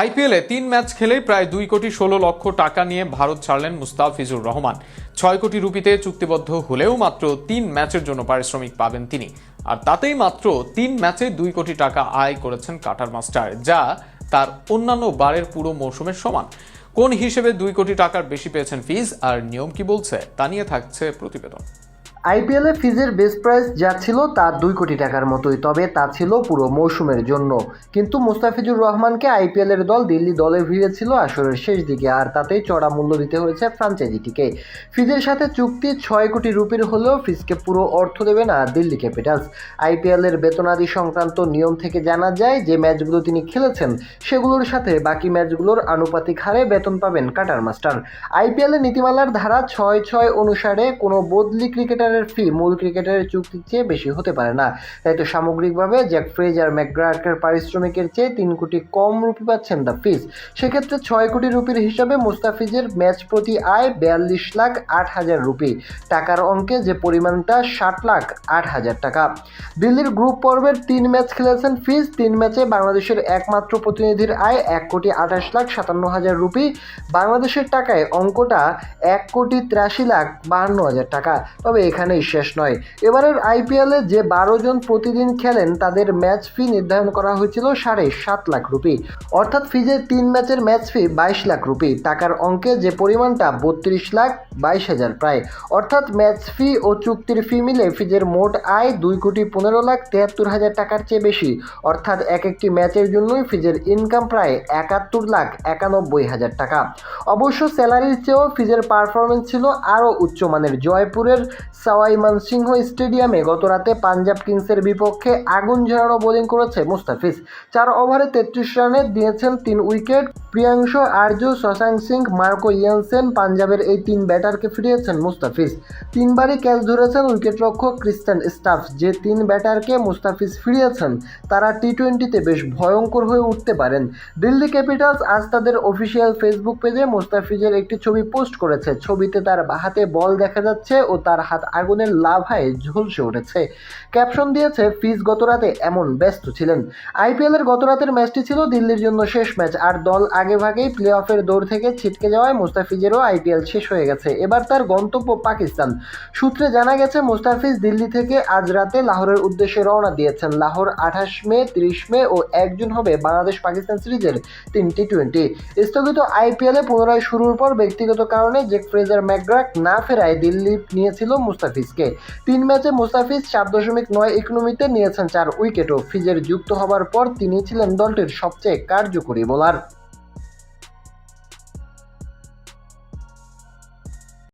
আইপিএলে তিন ম্যাচ খেলেই প্রায় দুই কোটি ষোলো লক্ষ টাকা নিয়ে ভারত ছাড়লেন মুস্তাফিজুর রহমান। ছয় কোটি রুপিতে চুক্তিবদ্ধ হলেও মাত্র তিন ম্যাচের জন্য পারিশ্রমিক পাবেন তিনি। আর তাতেই মাত্র তিন ম্যাচে দুই কোটি টাকা আয় করেছেন কাটার মাস্টার, যা তার অন্যান্য বারের পুরো মৌসুমের সমান। কোন হিসেবে দুই কোটি টাকার বেশি পেয়েছেন ফিজ, আর নিয়ম কি বলছে, তা নিয়ে থাকছে প্রতিবেদন। আইপিএলে ফিজের বেস প্রাইস যা ছিল তা দুই কোটি টাকার মতোই, তবে তা ছিল পুরো মৌসুমের জন্য। কিন্তু মুস্তাফিজুর রহমানকে আইপিএলের দল দিল্লি দলে ভিড়েছিল আসরের শেষ দিকে, আর তাতেই চড়া মূল্য দিতে হয়েছে ফ্রাঞ্চাইজিটিকে। ফিজের সাথে চুক্তি ছয় কোটি রুপির হলেও ফিজকে পুরো অর্থ দেবে না দিল্লি ক্যাপিটালস। আইপিএলের বেতনাদি সংক্রান্ত নিয়ম থেকে জানা যায়, যে ম্যাচগুলো তিনি খেলেছেন, সেগুলোর সাথে বাকি ম্যাচগুলোর আনুপাতিক হারে বেতন পাবেন কাটার মাস্টার। আইপিএলের নীতিমালার ধারা ছয় ছয় অনুসারে কোনো বদলি ক্রিকেটারের ফি মূল ক্রিকেটারের চুক্তির চেয়ে বেশি হতে পারে না। তাই তো সামগ্রিকভাবে জ্যাক ফ্রেজার ম্যাকগ্রার্কের পারিশ্রমিকের চেয়ে তিন কোটি কম রুপি পাচ্ছেন দ্য ফিজ। সেক্ষেত্রে ছয় কোটি রুপির হিসাবে মুস্তাফিজের ম্যাচ প্রতি আয় বিয়াল্লিশ লাখ আট হাজার রুপি। টাকার অঙ্কে যে পরিমাণটা ষাট লাখ আট হাজার টাকা। দিল্লির গ্রুপ পর্বের তিন ম্যাচ খেলেছেন ফিজ। তিন ম্যাচে বাংলাদেশের একমাত্র প্রতিনিধির আয় এক কোটি আঠাশ লাখ সাতান্ন হাজার রুপি। বাংলাদেশের টাকায় অঙ্কটা এক কোটি তিরাশি লাখ বাহান্ন হাজার টাকা। তবে এখানেই শেষ নয়। এবারের আইপিএলে যে বারো জন প্রতিদিন খেলেন, তাদের ম্যাচ ফি নির্ধারণ করা হয়েছিল সাড়ে সাত লাখ রুপি। অর্থাৎ ফিজের তিন ম্যাচের ম্যাচ ফি বাইশ লাখ রুপি। টাকার অঙ্কে যে পরিমাণটা বত্রিশ লাখ বাইশ হাজার প্রায়। অর্থাৎ ম্যাচ ফি ও চুক্তির ফি মিলে ফিজের মোট আয় দুই কোটি পনেরো লাখ তেহাত্তর হাজার টাকার চেয়ে বেশি। অর্থাৎ এক একটি ম্যাচের জন্যই ফিজের ইনকাম প্রায় একাত্তর লাখ একানব্বই হাজার টাকা। অবশ্য স্যালারির চেয়েও ফিজের পারফরমেন্স ছিল আরও উচ্চমানের। জয়পুরের সাওয়াই মানসিংহ স্টেডিয়ামে গতরাতে পাঞ্জাব কিংসের বিপক্ষে আগুন ঝরানো বোলিং করেছে মুস্তাফিজ। চার ওভারে তেত্রিশ রানে দিয়েছেন তিন wicket. Priyansh Arya Shashank Singh, Marco Jansen পাঞ্জাবের এই তিন ব্যাটারকে ফিরিয়েছেন মুস্তাফিজ। তিনবারই ক্যাচ ধরেছেন উইকেটরক্ষক ক্রিস্টান স্টাফ। যে তিন ব্যাটারকে মুস্তাফিজ ফিরিয়েছেন, তারা টি টোয়েন্টিতে বেশ ভয়ঙ্কর হয়ে উঠতে পারেন। দিল্লি ক্যাপিটালস আজ তাদের অফিসিয়াল ফেসবুক পেজে মুস্তাফিজের একটি ছবি পোস্ট করেছে। ছবিতে তার হাতে বল দেখা যাচ্ছে ও তার হাত আগুনের লাভায় ঝলসে উঠেছে। ক্যাপশন দিয়েছে, ফিজ গতরাতে এমন ব্যস্ত ছিলেন। আইপিএলের গতরাতের ম্যাচটি ছিল দিল্লির জন্য শেষ ম্যাচ। আর দল আগে ভাগেই প্লে অফের দৌড় থেকে ছিটকে যাওয়ায় মুস্তাফিজেরও আইপিএল শেষ হয়ে গেছে। এবার তার গন্তব্য পাকিস্তান। সূত্রে জানা গেছে, মুস্তাফিজ দিল্লি থেকে আজ রাতে লাহোরের উদ্দেশ্যে রওনা দিয়েছেন। লাহোর আঠাশ মে, তিরিশ মে ও একজন হবে বাংলাদেশ পাকিস্তান সিরিজের তিন টি টোয়েন্টি স্থগিত আইপিএলে পুনরায় শুরুর পর ব্যক্তিগত কারণে জেক ফ্রেজার ম্যাকগ্রাক না ফেরায় দিল্লি নিয়েছিল মুস্তাফিজকে। তিন ম্যাচে মুস্তাফিজ সাত দশমিক নয় ইকোনমিতে নিয়েছেন চার উইকেটও। ফিজের যুক্ত হবার পর তিনি ছিলেন দলটির সবচেয়ে কার্যকরী বোলার।